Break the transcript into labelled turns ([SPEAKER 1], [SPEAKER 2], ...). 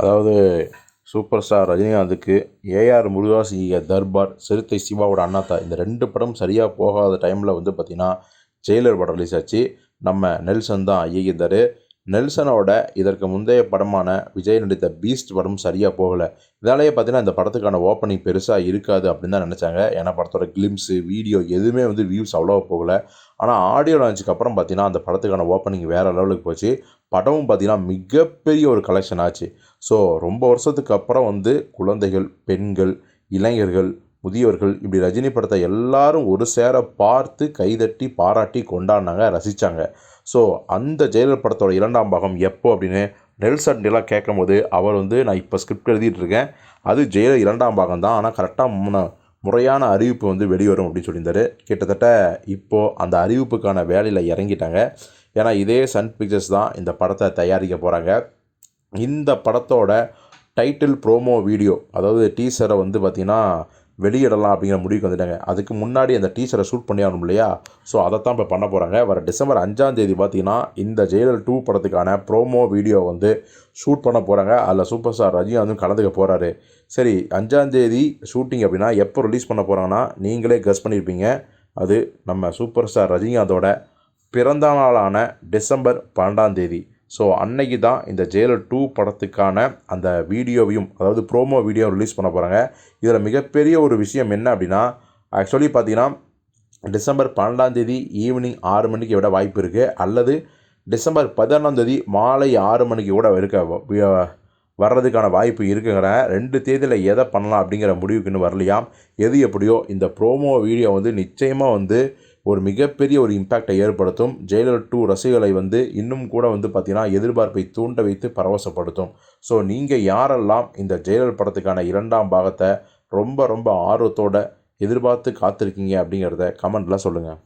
[SPEAKER 1] அதாவது super star ரஜினிகாந்துக்கு A R Murugadoss இயக்கிய தர்பார் சிறுத்தை சிவாவோட அண்ணாத்தா இந்த ரெண்டு படம் சரியாக போகாத டைமில் வந்து பார்த்திங்கன்னா ஜெயிலர் படம் ரிலீஸ் ஆச்சு. நம்ம நெல்சன் தான் இயக்கியிருந்தார் நெல்சனோட இதற்கு முந்தைய படமான விஜய் நடித்த பீஸ்ட் படம் சரியாக போகலை. இதாலேயே பார்த்தீங்கன்னா இந்த படத்துக்கான ஓப்பனிங் பெருசாக இருக்காது அப்படின்னு தான் நினச்சாங்க. ஏன்னா படத்தோட கிளிம்ஸு வீடியோ எதுவுமே வந்து வியூஸ் அவ்வளோவா போகலை. ஆனால் ஆடியோ லான்ச்சுக்கு அப்புறம் பார்த்தீங்கன்னா அந்த படத்துக்கான ஓப்பனிங் வேறு லெவலுக்கு போச்சு. படமும் பார்த்தீங்கன்னா மிகப்பெரிய ஒரு கலெக்ஷன் ஆச்சு. ஸோ ரொம்ப வருஷத்துக்கு அப்புறம் வந்து குழந்தைகள் பெண்கள் இளைஞர்கள் முதியோர்கள் இப்படி ரஜினி படத்தை எல்லாரும் ஒரு சேர பார்த்து கைதட்டி பாராட்டி கொண்டாடினாங்க ரசித்தாங்க ஸோ அந்த ஜெயலலிதா படத்தோட இரண்டாம் பாகம் எப்போ அப்படின்னு நெல்சன்லாம் கேட்கும்போது அவர் வந்து நான் இப்போ ஸ்கிரிப்ட் எழுதிட்டு இருக்கேன். அது ஜெயலலிதா இரண்டாம் பாகம் தான் ஆனால் கரெக்டாக முன்ன முறையான அறிவிப்பு வந்து வெளிவரும் அப்படின்னு சொல்லியிருந்தாரு. கிட்டத்தட்ட இப்போது அந்த அறிவிப்புக்கான வேலையில் இறங்கிட்டாங்க. ஏன்னா இதே சன் பிக்சர்ஸ் தான் இந்த படத்தை தயாரிக்க போகிறாங்க இந்த படத்தோட டைட்டில் ப்ரோமோ வீடியோ அதாவது டீசரை வந்து பார்த்திங்கன்னா வெளியிடலாம் அப்படிங்கிற முடிவுக்கு வந்துட்டாங்க. அதுக்கு முன்னாடி அந்த டீச்சரை ஷூட் பண்ணி ஆகணும் இல்லையா? ஸோ அதை தான் இப்போ பண்ண போகிறாங்க வர டிசம்பர் அஞ்சாம் தேதி பார்த்தீங்கன்னா இந்த ஜெயலல் டூ படத்துக்கான ப்ரோமோ வீடியோ வந்து ஷூட் பண்ண போகிறாங்க அதில் சூப்பர் ஸ்டார் ரஜினிகாந்தும் கலந்துக்க போகிறாரு சரி அஞ்சாம் தேதி ஷூட்டிங் அப்படின்னா எப்போ ரிலீஸ் பண்ண போகிறாங்கன்னா நீங்களே கஸ் பண்ணியிருப்பீங்க அது நம்ம சூப்பர் ஸ்டார் ரஜினிகாந்தோட பிறந்த நாளான டிசம்பர் பன்னெண்டாம் தேதி. ஸோ அன்னைக்கு தான் இந்த ஜெயலர் டூ படத்துக்கான அந்த வீடியோவையும் அதாவது ப்ரோமோ வீடியோ ரிலீஸ் பண்ண போகிறாங்க இதில் மிகப்பெரிய ஒரு விஷயம் என்ன அப்படின்னா ஆக்சுவலி பார்த்தீங்கன்னா டிசம்பர் பன்னெண்டாம் தேதி ஈவினிங் ஆறு மணிக்கு விட வாய்ப்பு இருக்குது அல்லது டிசம்பர் பதினொன்றாம் தேதி மாலை ஆறு மணிக்கு கூட இருக்க வ- வர்றதுக்கான வாய்ப்பு இருக்குங்கிற ரெண்டு தேதியில் எதை பண்ணலாம் அப்படிங்கிற முடிவுக்கு இன்னும் வரலையாம். எது எப்படியோ இந்த ப்ரோமோ வீடியோ வந்து நிச்சயமாக வந்து ஒரு மிகப்பெரிய ஒரு இம்பேக்டை ஏற்படுத்தும். ஜெயிலர் டூ ரசிகர்களை வந்து இன்னும் கூட வந்து பார்த்திங்கன்னா எதிர்பார்ப்பை தூண்ட வைத்து பரவசப்படுத்தும். ஸோ நீங்கள் யாரெல்லாம் இந்த ஜெயிலர் படத்துக்கான இரண்டாம் பாகத்தை ரொம்ப ரொம்ப ஆர்வத்தோட எதிர்பார்த்து காத்திருக்கீங்க அப்படிங்கிறத கமெண்ட்டில் சொல்லுங்கள்